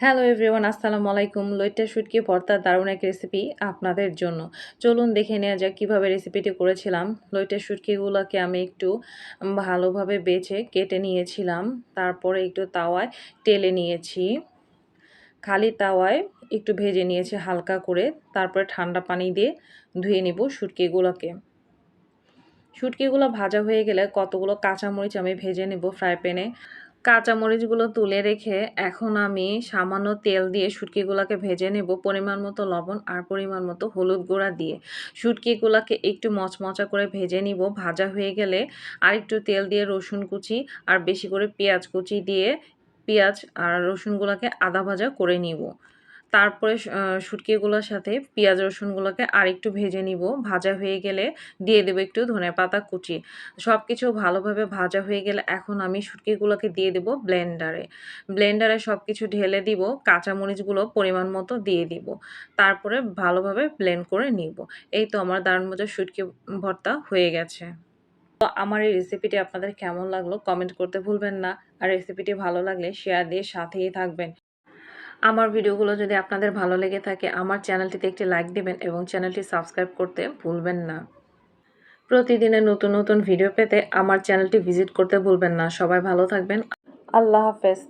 Hello everyone আসসালামু আলাইকুম। লইট্টা শুটকি ভর্তার দারুণ এক রেসিপি আপনাদের জন্য। চলুন দেখে নেওয়া যাক কীভাবে রেসিপিটি করেছিলাম। লইট্টা শুটকিগুলোকে আমি একটু ভালোভাবে বেছে কেটে নিয়েছিলাম। তারপরে একটু তাওয়ায় টেলে নিয়েছি। খালি তাওয়ায় একটু ভেজে নিয়েছি হালকা করে। তারপরে ঠান্ডা পানি দিয়ে ধুয়ে নেব শুটকিগুলোকে। শুটকিগুলো ভাজা হয়ে গেলে কতগুলো কাঁচামরিচ আমি ভেজে নেব ফ্রাই প্যানে কাঁচামরিচগুলো তুলে রেখে এখন আমি সামান্য তেল দিয়ে শুটকিগুলোকে ভেজে নেব পরিমাণ মতো লবণ আর পরিমাণ মতো হলুদ গুঁড়া দিয়ে। শুটকিগুলোকে একটু মচমচা করে ভেজে নিব, ভাজা হয়ে গেলে আর একটু তেল দিয়ে রসুন কুচি আর বেশি করে পেঁয়াজ কুচি দিয়ে পেঁয়াজ আর রসুনগুলোকে আদা ভাজা করে নিব। তারপরে শুটকিগুলোর সাথে পেঁয়াজ, রসুনগুলোকে আরেকটু ভেজে নিব। ভাজা হয়ে গেলে দিয়ে দেবো একটু ধনে পাতা কুচি। সব কিছু ভালোভাবে ভাজা হয়ে গেলে এখন আমি শুটকিগুলোকে দিয়ে দেবো ব্লেন্ডারে। ব্লেন্ডারে সব কিছু ঢেলে দিব, কাঁচামরিচগুলো পরিমাণ মতো দিয়ে দিব। তারপরে ভালোভাবে ব্লেন্ড করে নিব। এই তো আমার দারুণ মজা শুটকি ভর্তা হয়ে গেছে। তো আমার এই রেসিপিটি আপনাদের কেমন লাগল কমেন্ট করতে ভুলবেন না। আর রেসিপিটি ভালো লাগলে শেয়ার দিয়ে সাথেই থাকবেন। আমার ভিডিওগুলো যদি আপনাদের ভালো লেগে থাকে, আমার চ্যানেলটিতে একটি লাইক দেবেন এবং চ্যানেলটি সাবস্ক্রাইব করতে ভুলবেন না। প্রতিদিনের নতুন নতুন ভিডিও পেতে আমার চ্যানেলটি ভিজিট করতে ভুলবেন না। সবাই ভালো থাকবেন। আল্লাহ হাফেজ।